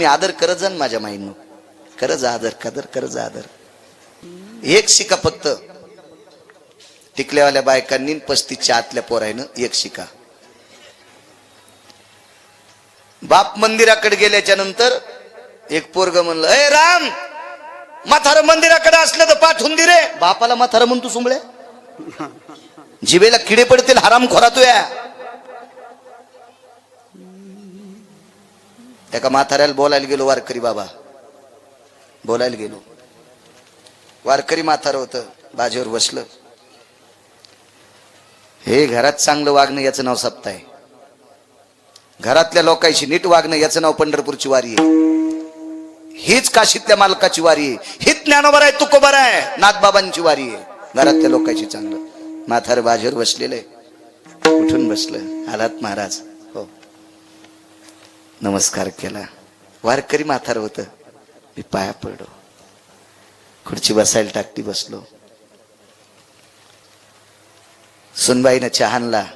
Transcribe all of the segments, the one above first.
तुम्ही आदर करत जा माझ्या माईंनो. करत जा आदर कदर करत जा आदर. एक शिका फक्त. टिकल्यावाल्या बायकांनी पस्तीसच्या आतल्या पोरायनं एक शिका. बाप मंदिराकडे गेल्याच्यानंतर एक पोरग म्हणलं ए राम! म्हातारं मंदिराकडे असलं तर पाठवून दे रे. बापाला म्हातारं म्हणतो सुंबळे जिबेला किडे पडतील हराम खोरा तू या. एका म्हाताऱ्याला बोलायला गेलो वारकरी बाबा. बोलायला गेलो. वारकरी म्हातारं होतं बाजेवर बसलं. हे घरात चांगलं वागणं याचं नाव सप्ताय आहे. घरातल्या लोकांशी नीट वागणं याचं नाव पंढरपूरची वारी आहे. हीच काशीतल्या मालकाची वारी आहे. हीच ज्ञानोबर आहे तुकोबर आहे नाथबाबांची वारी आहे. घरातल्या लोकांची चांगलं. माथार बाजेवर बसलेलं आहे. उठून बसलं. आलात महाराज. नमस्कार केला. वारकरी माथार होतं. मी पाया पडलो. खुर्ची बसायला टाकटी बसलो. सुनबाईनं चहानला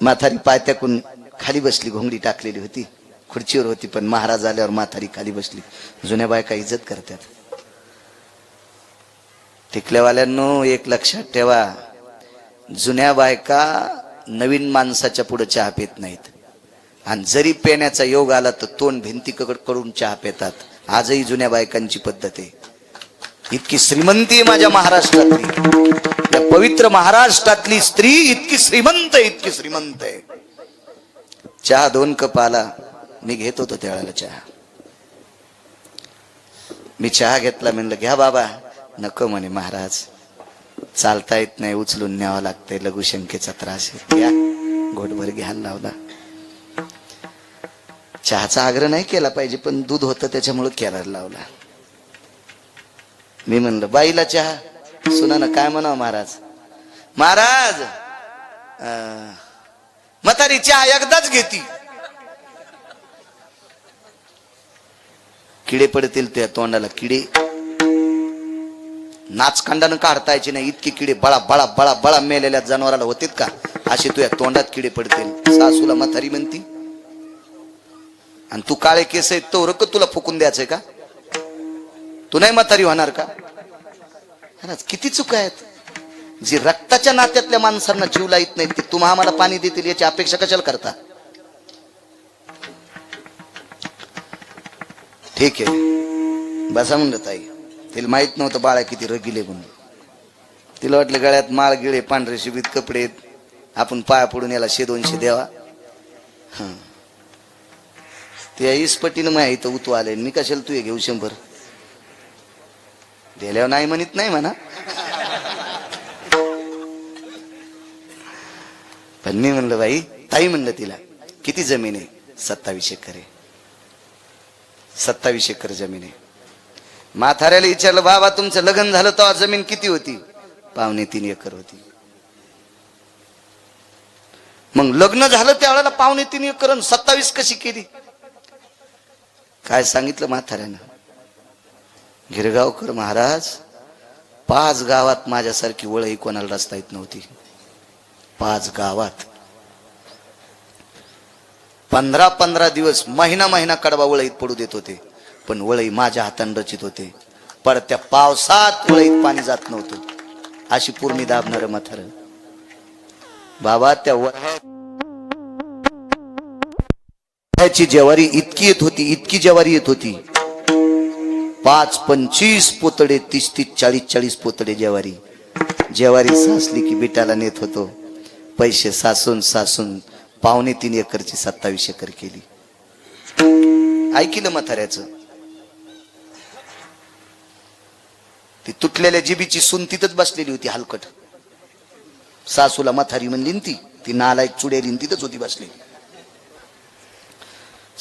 पाय पायत्याकून खाली बसली घोंगडी टाकलेली होती. खुर्चीवर होती पण महाराज आल्यावर माथारी खाली बसली. जुन्या बायका इज्जत करतात. टिकल्यावाल्यांनो एक लक्षात ठेवा. जुन्या बायका नवीन माणसाच्या पुढे चहा पित नाहीत. आणि जरी पेण्याचा योग आला तर तोंड भिंती करून चहा पेतात. आजही जुन्या बायकांची पद्धत आहे. इतकी श्रीमंती आहे माझ्या महाराष्ट्रातली. या पवित्र महाराष्ट्रातली स्त्री इतकी श्रीमंत आहे इतकी श्रीमंत आहे. चहा दोन कप आला. मी घेत होतो त्यावेळेला चहा. मी चहा घेतला म्हणलं घ्या बाबा. नको म्हणे महाराज. चालता येत नाही उचलून न्यावं लागतंय. लघुशंकेचा त्रास घ्या. घोटभर घ्यायला लावला. चहाचा आग्रह नाही केला पाहिजे पण दूध होतं त्याच्यामुळे केला लावला. मी म्हणलं बाईला चहा. सुना ना काय म्हणावं महाराज? महाराज अं, म्हातारी चहा एकदाच घेती. किडे पडतील त्या तोंडाला किडे. नाचकांडानं काढता यायचे नाही इतके किडे बळा बळा बळा बळा मेलेल्या जनावराला होतीत का? असे तुझ्या तोंडात किडे पडतील. सासूला म्हातारी म्हणती. आणि तू काळे केस आहेत तो रक तुला फुकून द्यायचंय का? तू नाही म्हातारी होणार का? किती चुका आहेत. जी रक्ताच्या नात्यातल्या माणसांना जीव लाईत नाहीत ते तुम्हा आम्हाला पाणी देतील याची अपेक्षा कशाला करता? ठीक आहे. बसा म्हणलं ताई. तिला माहीत नव्हतं बाळा किती रगिले म्हणून. तिला वाटलं गळ्यात माळ गिळे पांढरे शिबीत कपडे आपण पाया पडून याला शे दोनशे द्यावा. हं. त्या इस्पटीनं इथं उतू आले मी कशाला तू घेऊ शंभर? दिल्यावर नाही म्हणत नाही म्हणा. पण मी म्हणलं बाई ताई म्हणलं तिला किती जमीन आहे? सत्तावीस एकर आहे. सत्तावीस एकर जमीन आहे. म्हाताऱ्याला विचारलं बाबा तुमचं लग्न झालं तेव्हा जमीन किती होती? पावणे तीन एकर होती. मग लग्न झालं त्यावेळेला पावणे तीन एकर आणि सत्तावीस कशी केली? काय सांगितलं म्हाताऱ्यानं? गिरगावकर महाराज पाच गावात माझ्यासारखी वळही कोणाला रस्ता येत नव्हती. पाच गावात. पंधरा पंधरा दिवस महिना महिना कडबा वळईत पडू देत होते पण वळई माझ्या हातानं रचित होते. पर त्या पावसात वळईत पाणी जात नव्हतं. अशी पूर्णी दाबणार म्हातारं. बाबा त्या वळ्याची ज्वारी इतकी येत होती इतकी ज्वारी येत होती. पाच पंचवीस पोतडे तीस तीस चाळीस चाळीस पोतडे ज्वारी. ज्वारी सासली की बिटाला नेत होतो. पैसे सासून सासून पावणे तीन एकरची सत्तावीस एकर केली. ऐकिलं म्हाताऱ्याच? ती तुटलेल्या जिबीची सून तिथंच बसलेली होती हलकट. सासूला म्हातारी म्हणली ती ती नालायक चुडेली तिथंच होती बसलेली.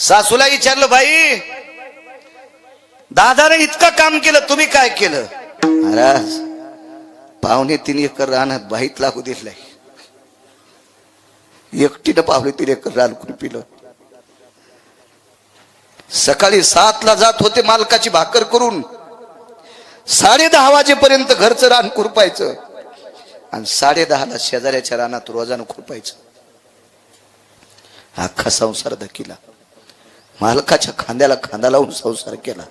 सासूला विचारलं बाई दादाने इतकं काम केलं तुम्ही काय केलं? महाराज पाहुणे तीन एकर रानात बाईत लागू दिलाय. एकटीनं पाहुणे तीन एकर रान पिलं? सकाळी सातला जात होते मालकाची भाकर करून. साडे दहा वाजेपर्यंत घरचं रान खुरपायचं आणि साडे दहाला शेजाऱ्याच्या रानात रोजानं खुरपायचं. अख्खा संसार धकिला. मालकाच्या खांद्याला खांदा लावून संसार केला.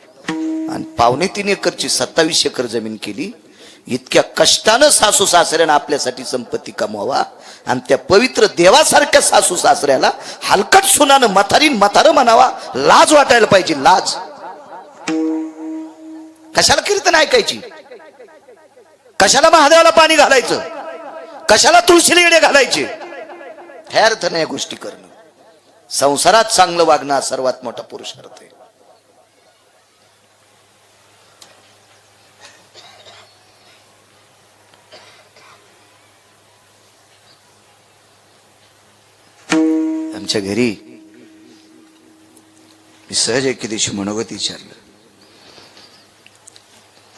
आणि पावणे तीन एकरची सत्तावीस एकर जमीन केली. इतक्या कष्टानं सासू सासऱ्यानं आपल्यासाठी संपत्ती कमवावा. आणि त्या पवित्र देवासारख्या सासू सासऱ्याला हलकट सुनानं मथारीन मथार म्हणावा लाज वाटायला पाहिजे लाज. कशाला कीर्तन ऐकायची? कशाला महादेवाला पाणी घालायचं? कशाला तुळशीला येडे घालायचे? हे अर्थ नाही या गोष्टी करणं. संसारात चांगलं वागणं हा सर्वात मोठा पुरुषार्थ आहे. आमच्या घरी मी सहज एके दिवशी मनोगत विचारलं.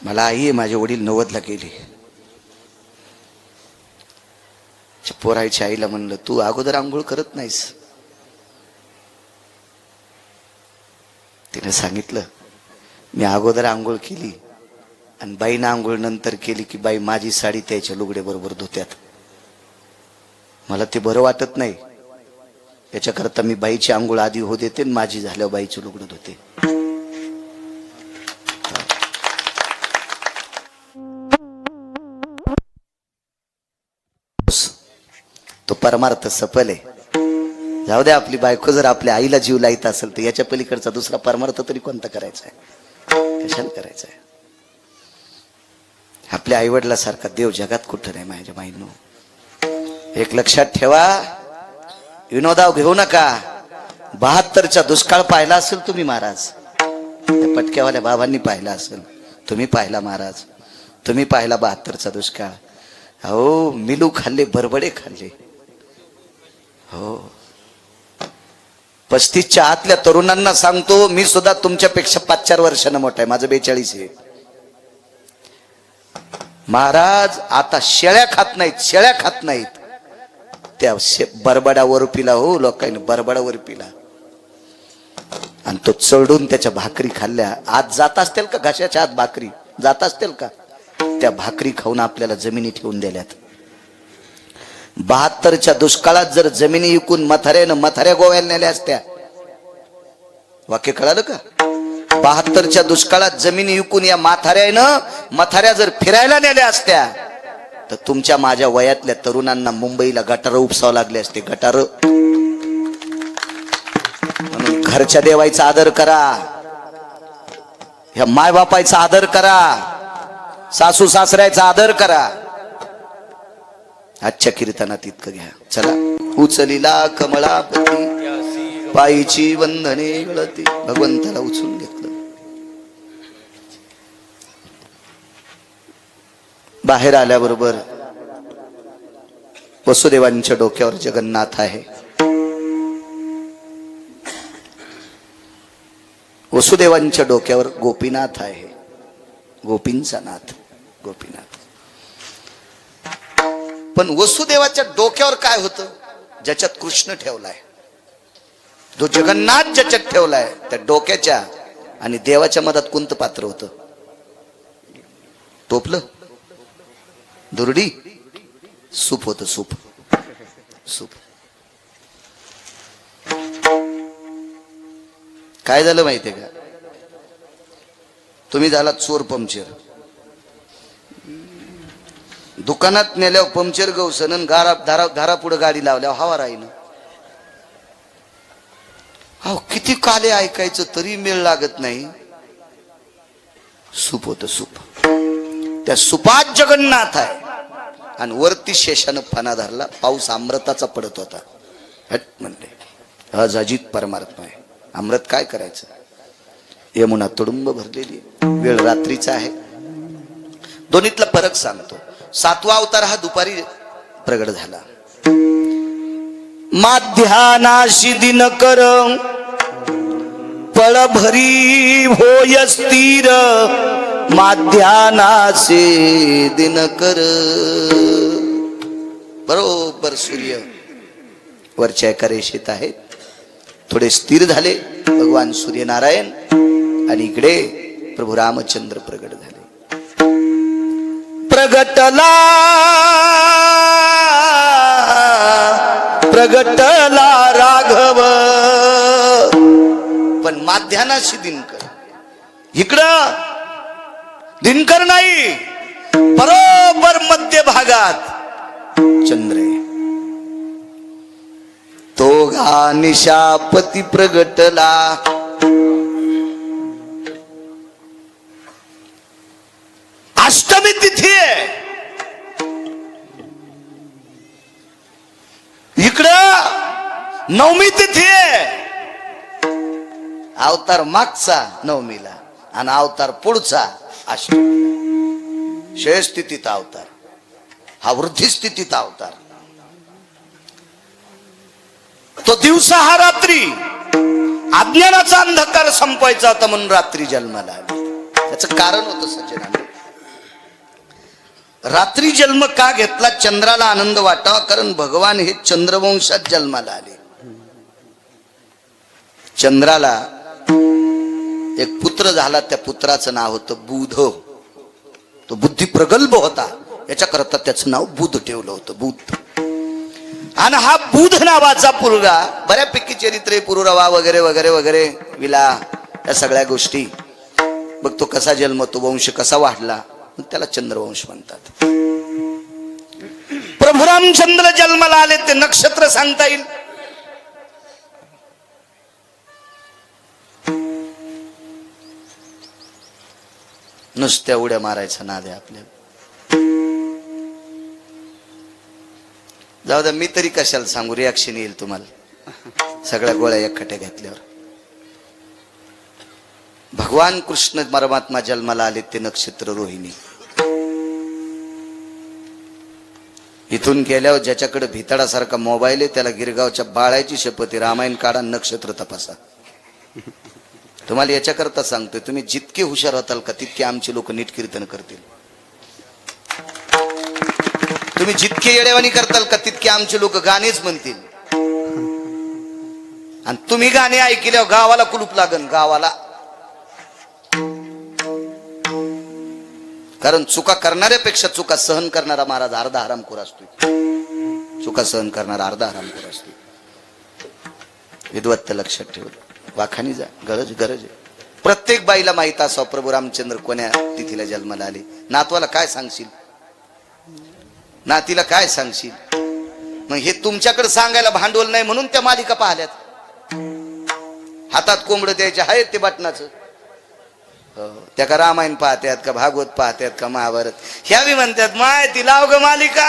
मला आई माझे वडील नव्वदला गेले. पोरायच्या आईला म्हणलं तू अगोदर आंघोळ करत नाहीस. तिने सांगितलं मी अगोदर आंघोळ केली आणि बाईनं आंघोळ नंतर केली की बाई माझी साडी त्याच्या लुगडे बरोबर धुत्यात. मला ते बरं वाटत नाही. याच्याकरता मी बाईची आंघोळ आधी हो देते आणि माझी झाल्यावर बाईची लुगडं धुते. तो परमार्थ सफल आहे. जाऊ द्या आपली बायको जर आपल्या आईला जीव लाईत असेल तर याच्या पलीकडचा दुसरा परमार्थ तरी कोणता करायचा आहे? कशाला करायचा आहे? आपल्या आईवडिलासारखा देव जगात कुठं नाही माझ्या माईनो एक लक्षात ठेवा विनोदाव घेऊ नका. बहात्तरचा दुष्काळ पाहिला असेल तुम्ही महाराज. त्या पटक्यावाल्या बाबांनी पाहिला असेल. तुम्ही पाहिला महाराज. तुम्ही पाहिला बहात्तरचा दुष्काळ. अहो मिलू खाल्ले बरबडे खाल्ले. हो. पस्तीसच्या आतल्या तरुणांना सांगतो मी सुद्धा तुमच्यापेक्षा पाच चार वर्षानं मोठा आहे माझं बेचाळीस आहे. महाराज आता शेळ्या खात नाहीत शेळ्या खात नाहीत. त्या शे- बरबडावर पिला हो लोकांनी बरबडावर पिला आणि तो चढून त्याच्या भाकरी खाल्ल्या. आज जात असतील का घशाच्या आत भाकरी? जात असतील का? त्या भाकरी खाऊन आपल्याला जमिनी ठेवून दिल्यात. बहात्तरच्या दुष्काळात जर जमिनी विकून मथाऱ्यानं मथाऱ्या गोव्याला नेल्या असत्या. वाक्य कळालं का? बहात्तरच्या दुष्काळात जमिनी विकून या माथाऱ्यानं मथाऱ्या जर फिरायला नेल्या असत्या तर तुमच्या माझ्या वयातल्या तरुणांना मुंबईला गटार उपसावं लागले असते गटार. म्हणून घरच्या देवाचा आदर करा. ह्या मायबापायचा आदर करा. सासू सासऱ्याचा आदर करा. आजच्या कीर्तनात इतकं घ्या. चला. उचलीला कमळापती पायीची वंदने गळती भगवंताला उचलून घेतलं. बाहेर आल्याबरोबर वसुदेवांच्या डोक्यावर जगन्नाथ आहे. वसुदेवांच्या डोक्यावर गोपीनाथ आहे. गोपींचा नाथ. गोपीनाथ. पण वसुदेवाच्या डोक्यावर काय होतं? ज्याच्यात कृष्ण ठेवलाय. जो जगन्नाथ ज्याच्यात ठेवलाय त्या डोक्याच्या आणि देवाच्या मधात कोणतं पात्र होतं. टोपलं? दुरडी? सूप होतं सूप. सूप. काय झालं माहितीये का? तुम्ही झाला चोर पंक्चर. दुकानात नेल्यावर पंक्चर गवसन गारा धारा धारा पुढे गाडी लावल्यावर हवा राहीन अहो किती काले ऐकायचं तरी मेळ लागत नाही. सूप होत सूप. त्या सुपात जगन्नाथ आहे. आणि वरती शेषानं फणा धरला. पाऊस अमृताचा पडत होता. हट म्हणले अजित परमात्मा आहे. अमृत काय करायचं? यमुना तुडुंब भरलेली वेळ रात्रीचा आहे. दोन्हीतला फरक सांगतो. सातवा अवतार हा दुपारी प्रगट झाला. माध्यानाशी दिन कर पळभरी होय स्थिर माध्यानासे दिनकर बरोबर सूर्य. वरच्या एका रेषेत आहेत. थोडे स्थिर झाले. भगवान सूर्यनारायण आणि इकडे प्रभू रामचंद्र प्रगट झाले. प्रगटला. प्रगटला राघव. पण माध्यानाशी दिनकर. इकडं. दिनकर नाही बरोबर मध्य भागात. चंद्र. तो घा निशापती प्रगटला. अष्टमी तिथी आहे. इकडं नवमी तिथी आहे. अवतार मागचा नवमीला आणि अवतार पुढचा अष्टमी. क्षय स्थितीत अवतार. हा वृद्धी स्थितीत अवतार. तो दिवसा हा रात्री. अज्ञानाचा अंधकार संपवायचा होता म्हणून रात्री जन्माला आली. त्याचं कारण होतं सज्जनाने. रात्री जन्म का घेतला? चंद्राला आनंद वाटावा कारण भगवान हे चंद्रवंशात जन्माला आले. चंद्राला एक पुत्र झाला त्या पुत्राचं नाव होतं बुध. तो बुद्धी प्रगल्भ होता. याच्याकरता त्याचं नाव बुध ठेवलं होतं बुध. आणि हा बुध नावाचा पुरगा बऱ्यापैकी चरित्र पुरुरवा वगैरे वगैरे वगैरे विला या सगळ्या गोष्टी. बघ तो कसा जन्म तो वंश कसा वाढला. त्याला चंद्रवंश म्हणतात. प्रभुरामचंद्र जन्माला आले ते नक्षत्र सांगता येईल. नुसत्या उड्या मारायचा नाद आहे आपल्याला जाऊ द्या मी तरी कशाला सांगू? रिॲक्शन येईल तुम्हाला. सगळ्या गोळ्या एकखट्या घेतल्यावर. भगवान कृष्ण परमात्मा जन्माला आले ते नक्षत्र रोहिणी. इथून गेल्यावर ज्याच्याकडे भिताडासारखा मोबाईल आहे त्याला गिरगावच्या बाळाची शपथ आहे रामायण काढा नक्षत्र तपासा. तुम्हाला याच्याकरता सांगतोय तुम्ही जितके हुशार होताल का तितके आमचे लोक नीट कीर्तन करतील. तुम्ही जितके येडेवाणी करताल का तितके आमचे लोक गाणेच म्हणतील. आणि तुम्ही गाणे ऐकल्यावर गावाला कुलूप लागन गावाला कारण चुका करणाऱ्यापेक्षा चुका सहन करणारा महाराज अर्धा हरामखोर असतो चुका सहन करणारा अर्धा हरामखोर असतो विद्वत्त लक्षात ठेवलं वाखानी जा. गरज गरज आहे. प्रत्येक बाईला माहीत असावं प्रभू रामचंद्र कोण्या तिथीला जन्माला आले? नातवाला काय सांगशील? नातीला काय सांगशील? मग हे तुमच्याकडे सांगायला भांडवल नाही म्हणून त्या मालिका पाहिल्यात. हातात कोंबड द्यायचे आहेत ते बटनाचं हो, त्या का रामायण पाहतात का भागवत पाहत्यात का महाभारत? ह्या बी म्हणतात माय ती लाव ग मालिका.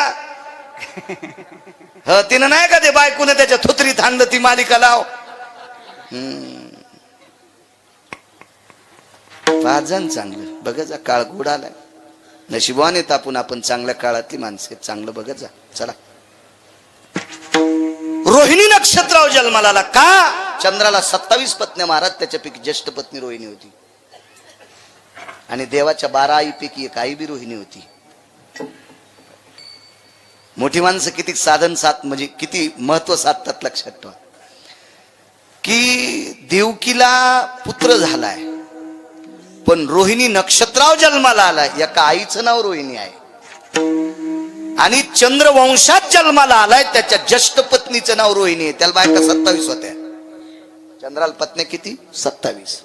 ह तिनं नाही का ते बायकून त्याच्या थुत्रीत आणलं ती मालिका लाव. पाच चांगलं बघत जा काळ गोड आलाय. नशिबाने तापून आपण चांगल्या काळातली माणसे चांगलं बघत जा. चला. रोहिणी नक्षत्राव जन्माला का? चंद्राला सत्तावीस पत्न्या महाराज त्याच्यापैकी ज्येष्ठ पत्नी रोहिणी होती. आणि देवाच्या बारा आईपैकी एक आई बी रोहिणी होती. मोठी माणसं किती साधन साथ म्हणजे किती महत्त्व साधतात लक्षात ठेवा. की देवकीला पुत्र झालाय पण रोहिणी नक्षत्राव जन्माला आलाय एका आईचं नाव रोहिणी आहे. आणि चंद्रवंशात जन्माला आलाय त्याच्या ज्येष्ठ पत्नीचं नाव रोहिणी आहे. त्याला बायका सत्तावीस होत्या. चंद्राला पत्नी किती? सत्तावीस.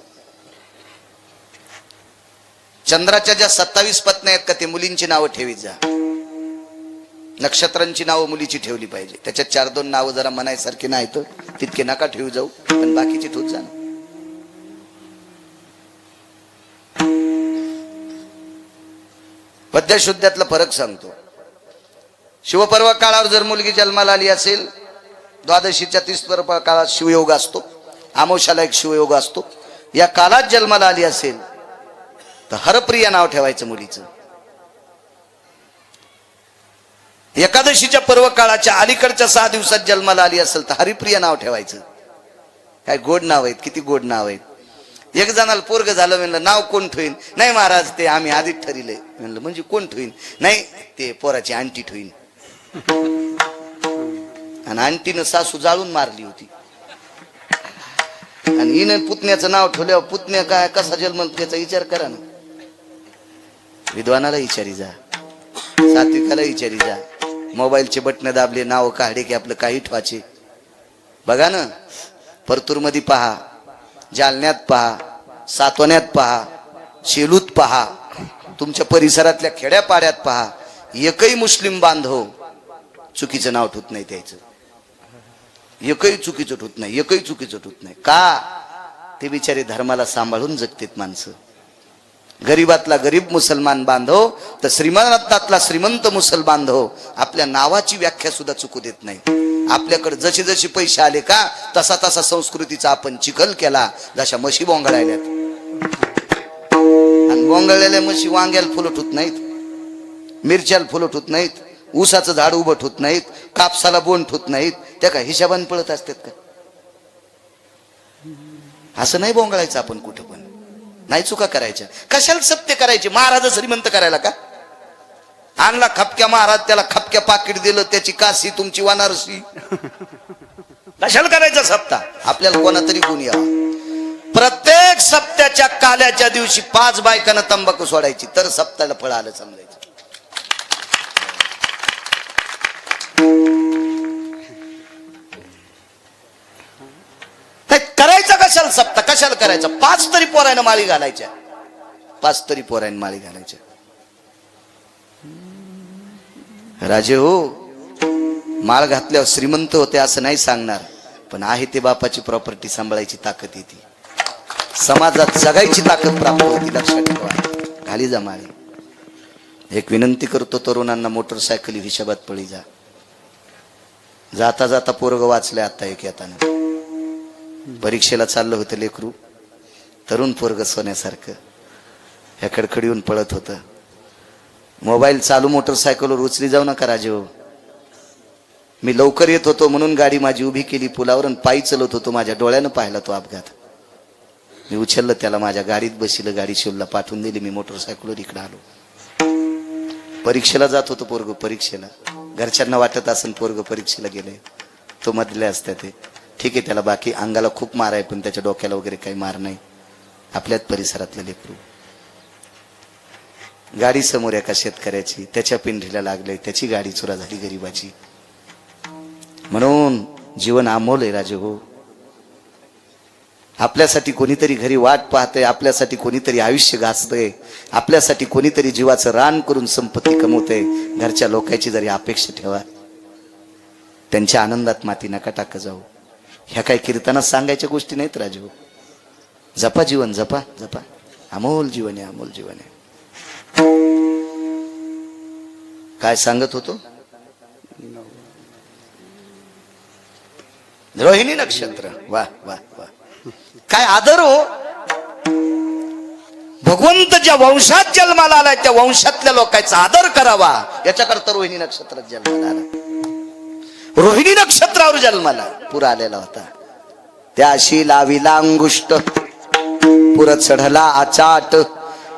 चंद्राच्या ज्या सत्तावीस पत्न्या आहेत का ते मुलींची नावं ठेवीत जा. नक्षत्रांची नावं मुलीची ठेवली पाहिजे. त्याच्यात चार दोन नावं जरा म्हणायसारखी नाही तर तितके नका ठेवू जाऊ पण बाकीची ठेवत जा पद्यशुद्ध्यातला फरक सांगतो. शिवपर्व काळावर जर मुलगी जन्माला आली असेल द्वादशीच्या तीस पर्व काळात शिवयोग असतो. आमोशाला एक शिवयोग असतो. या काळात जन्माला आली असेल तर हरप्रिया नाव ठेवायचं मुलीचं. एकादशीच्या पर्व काळाच्या अलीकडच्या सहा दिवसात जन्माला आली असेल तर हरिप्रिया नाव ठेवायचं. काय गोड नाव आहेत किती गोड नाव आहेत. एक जणाला पोरग झालं म्हणलं नाव कोण ठेवीन? नाही महाराज ते आम्ही आधीच ठरिले म्हणलं म्हणजे कोण ठेवीन? नाही ते पोराची आंटी ठेवीन. आणि आंटीनं सासू जाळून मारली होती. आणि हिनं पुतण्याचं नाव ठेवल्यावर पुतण्या काय कसा जन्म त्याचा विचार करा ना. विद्वानाला विचारी जा. सात्विकाला विचारी जा. मोबाईलचे बटणं दाबले नाव काढे की आपलं काही ठवाचे बघा ना परतूरमध्ये पहा जालन्यात पहा सातवण्यात पहा शेलूत पहा तुमच्या परिसरातल्या खेड्यापाड्यात पहा एकही मुस्लिम बांधव चुकीचं नाव ठुत नाही त्याचं. एकही चुकीचं ठेवत नाही एकही चुकीचं ठेवत नाही. का? ते बिचारे धर्माला सांभाळून जगतेत माणसं. गरीबातला गरीब मुसलमान बांधव तर श्रीमंतातला श्रीमंत मुसल बांधव आपल्या नावाची व्याख्या सुद्धा चुकू देत नाही. आपल्याकडे जसे जसे पैसे आले का तसा तसा संस्कृतीचा आपण चिखल केला जशा म्हशी बोंगळायल्यात आणि बोंगळलेल्या म्हशी वांग्याला फुलट होत नाहीत मिरच्याला फुलट होत नाहीत ऊसाचं झाड उभं ठुत नाहीत कापसाला बोंड होत नाहीत त्या का हिशाबान पळत असतात का? असं नाही बोंगळायचं आपण कुठं. नाही चुका करायच्या. कशाला सत्य करायचे? महाराज श्रीमंत करायला का? आणला खपक्या महाराज त्याला खपक्या पाकिट दिलं त्याची काशी तुमची वानारसी कशाला करायचा सप्ता आपल्याला कोणातरी गुण यावा. प्रत्येक सप्त्याच्या काल्याच्या दिवशी पाच बायकांना तंबाखू सोडायची तर सप्त्याला फळ आलं समजायचं. कशाला सप्ता कशाला करायचा? पाच तरी पोरायनं माळी घालायच्या. पाच तरी पोरायनं माळी घालायच्या. राजे हो माळ घातल्यावर श्रीमंत होते असं नाही सांगणार पण आहे ते बापाची प्रॉपर्टी सांभाळायची ताकद येते समाजात जगायची ताकद प्राप्त होती लक्षात ठेवा. घाली जा माळी. एक विनंती करतो तरुणांना मोटरसायकल हिशोबात पळी जा. जाता जाता पोरग वाचले आता एक येताना. परीक्षेला चाललं होतं लेकरू. तरुण पोरग सोन्यासारखं. ह्या खडखडीहून पळत होतं. मोबाईल चालू मोटरसायकलवर उचली जाऊ नका राजेहो मी लवकर येत होतो म्हणून गाडी माझी उभी केली पुलावर आणि पायी चलत होतो. माझ्या डोळ्यानं पाहिला तो अपघात. मी उचललं त्याला माझ्या गाडीत बसिलं गाडी शिवला पाठवून दिली मी मोटरसायकलवर इकडे आलो. परीक्षेला जात होतो पोरग परीक्षेला. घरच्यांना वाटत असेल पोरग परीक्षेला गेले तो मधले असतात ते. ठीक आहे त्याला बाकी अंगाला खूप मार आहे पण त्याच्या डोक्याला वगैरे काही मार नाही. आपल्याच परिसरातलं लेकरू. गाडी समोर एका शेतकऱ्याची त्याच्या पिंढीला लागले त्याची गाडी चुरा झाली गरिबाची. म्हणून जीवन अमोल आहे राजे हो. आपल्यासाठी कोणीतरी घरी वाट पाहतंय आपल्यासाठी कोणीतरी आयुष्य घासतंय आपल्यासाठी कोणीतरी जीवाचं रान करून संपत्ती कमवतंय. घरच्या लोकांची जरी अपेक्षा ठेवा त्यांच्या आनंदात माती नका टाक जाऊ. ह्या काही कीर्तनात सांगायच्या गोष्टी नाहीत राजू. जपा जीवन जपा जपा. अमोल जीवन आहे अमोल जीवन. आहे काय सांगत होतो? रोहिणी नक्षत्र. वा वा वा. काय आदर हो. भगवंत ज्या वंशात जन्माला आलाय त्या वंशातल्या लोकांचा आदर करावा. याच्याकरता रोहिणी नक्षत्रात जन्माला आला. रोहिणी नक्षत्रावर जन्माला. पूर आलेला होता. त्याशी लाविला अंगुष्ट पुर चढला आचाट.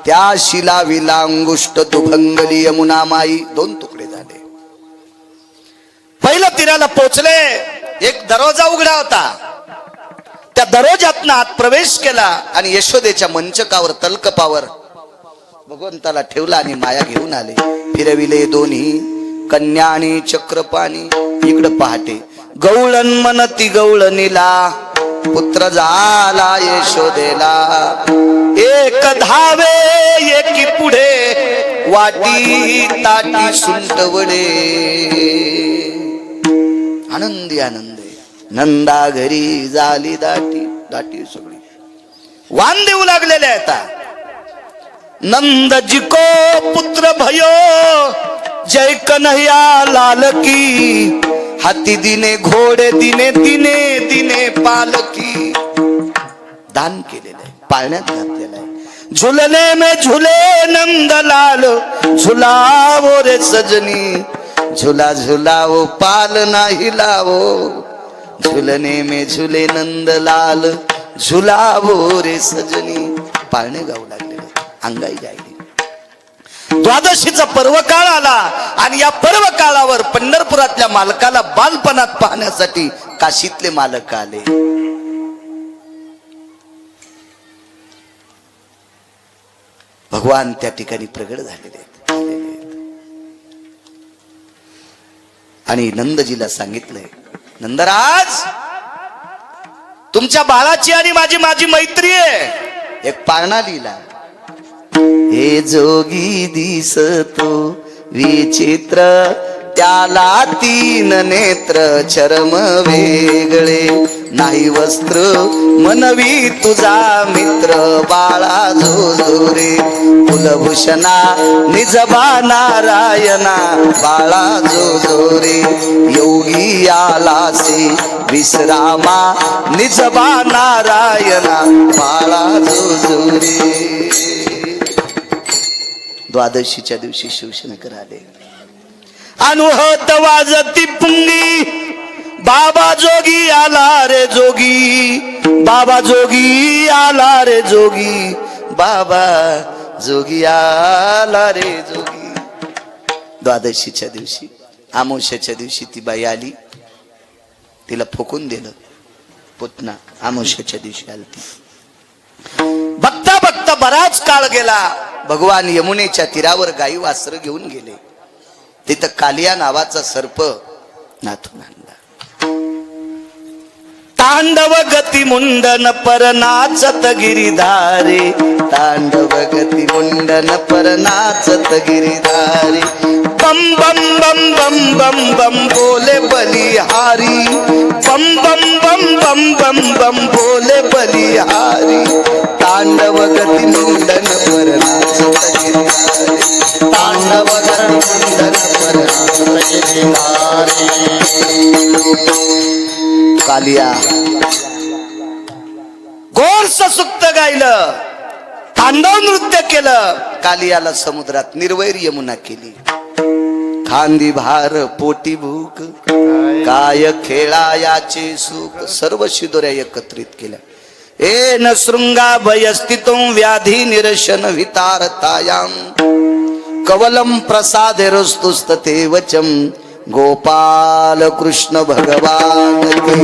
त्या शिलाविला अंगुष्ट दुभंगली यमुना माई. दोन तुकडे झाले. पहिलं तीराला पोचले. एक दरवाजा उघडा होता. त्या दरवाजातनं आत प्रवेश केला आणि यशोदेच्या मंचकावर तलकपावर भगवंताला ठेवला आणि माया घेऊन आले. फिरविले दोन्ही कन्या आणि चक्रपाणी. इकडं पहाटे. गवळण मनती गौळणीला पुत्र झाला यशोदेला. एक धावे एकी पुढे वाटी ताटी सुंटवडे. आनंदी आनंदी. नंदा घरी झाली दाटी दाटी सगळी. वान देऊ लागलेले आता. नंद जिको पुत्र भयो जय कन्हैया लाल की. हाती दिने घोडे दिने दिने दिने पालकी दान केलेलं आहे पाळण्यात घातलेलं आहे. झुलने में झुले नंदलाल झुलावो रे सजनी. झुला झुलावो पाल नाही लावो. झुलने में झुले नंदलाल झुलावो रे सजनी. पाळणे गाऊ लागलेले अंगाई गायली. द्वादशीचा पर्व काळ आला आणि या पर्व काळावर पंढरपुरातल्या मालकाला बालपणात पाहण्यासाठी काशीतले मालक आले. भगवान त्या ठिकाणी प्रगट झालेले आहेत. आणि नंदजीला सांगितलंय नंदराज तुमच्या बाळाची आणि माझी माझी मैत्री आहे. एक पाळणा लिहिला. हे जोगी दिसतो विचित्र त्याला तीन नेत्र चरम वेगळे. नाही वस्त्र मनवी तुझा मित्र बाळा जो जोरे कुलभूषणा निजबा नारायणा बाळा जो जोरे योगी आलासे विश्रामा निजबा नारायणा बाळा जो जोरे द्वादशीच्या दिवशी शिवशंकर आले. अनुहत वाजती पुंगी बाबा जोगी आला रे जोगी बाबा जोगी आला रे जोगी बाबा जोगी आला रे जोगी. द्वादशीच्या दिवशी आमोशाच्या दिवशी ती बाई आली. तिला फुकून दिलं. पुतना आमोशाच्या दिवशी आली ती बघता बघता बराच काळ गेला. भगवान यमुनेच्या तीरावर गाई वासर घेऊन गेले. तिथं कालिया नावाचा सर्प नाथून ತಾಂಡವ ಗತಿ ಮುಂಡನ ಪರನಾಚ ತಗಿರಿದಾರೆ ತಾಂಡವ ಗತಿ ಮುಂಡನ ಪರನಾಚ ತಗಿರಿದಾರೆ ಬಂ ಬಂ ಬಂ ಬಂ ಬಂ ಬಂ ಬೋಲೆ ಬಲಿಹಾರಿ ಬಂ ಬಂ ಬಂ ಬಂ ಬಂ ಬಂ ಬೋಲೆ ಬಲಿಹಾರಿ ತಾಂಡವ ಗತಿ ಮುಂಡನ ಪರನಾಚ ತಗಿರಿದಾರೆ ತಾಂಡವ ಗತಿ ಮುಂಡನ ಪರನಾಚ ತಗಿರಿದಾರೆ कालिया. गोरस सुक्त गायलं. तांडव नृत्य केलं. कालियाला समुद्रात निर्वैर यमुना केली. खांदी भार पोटी भूक काय खेळायाचे सुख सर्व शिदोऱ्या एकत्रित केल्या. ए न शृंगा भयस्थितो व्याधी निरशन वितारतायाम कवलम प्रसाद रस्तुस्तते वचम. गोपाल कृष्ण भगवान की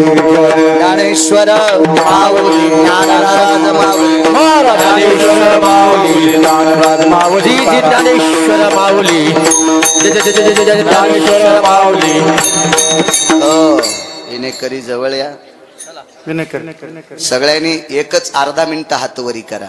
ज्ञानेश्वर माऊली ज्ञानराज माऊली। ज्ञानेश्वर माऊली ज्ञानराज माऊली ज्ञानेश्वर माऊली। जय जय जय जय जय जय ज्ञानेश्वर माऊली। हो येणे करी जवळ या. सगळ्यांनी एकच अर्धा मिनिट हातवरी करा.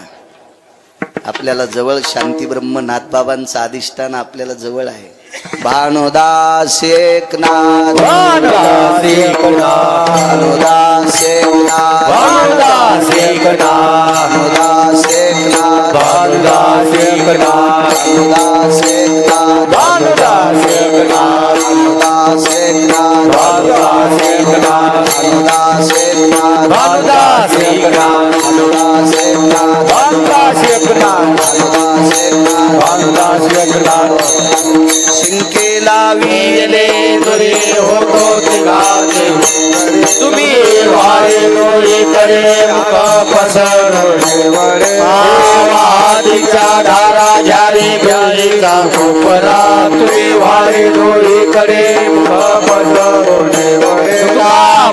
आपल्याला जवळ शांती ब्रह्म नाथबाबांचं अधिष्ठान आपल्याला जवळ आहे. भानुदास एकनाथ। भानुदास एकनाथ भानुदास एकनाथ। भानुदास एकनाथ भानुदास एकनाथ। भानुदास एकनाथ। भानुदास एकनाथ। भानुदास एकनाथ। शिंकेला विले तुरे होतो तिघाचे तुम्ही वारे डोळे करे मुख धारा झारी बेलीचा कोपरा तुम्ही वारे डोळे करे मुख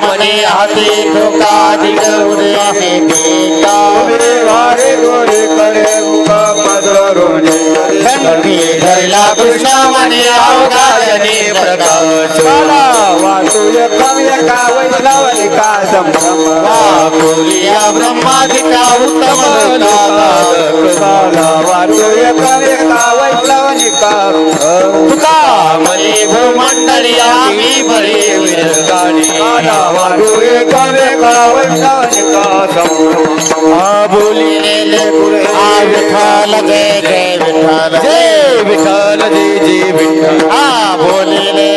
मने हाती लोकाधिक उदयाने देता उभे वारे गोरे कडे मुका पदरोने कणवी धरला कृष्ण मने अवगायने प्रकाश वाला वासुय कव्य कावै लवली का संभ्रम। वाकुलिया ब्रह्मादिका उत्तम नाला वासुय कव्य कावै लवली का तुका मले भूमंडली आम्ही बळी गाडी அவருடைய கருகாவல் காசம் ஆபுலி நேலே ஆ விட்டால ஜெய ஜெய விட்டால ஜெய விட்டால ஜெய ஜெய விட்டால ஆ போலிலே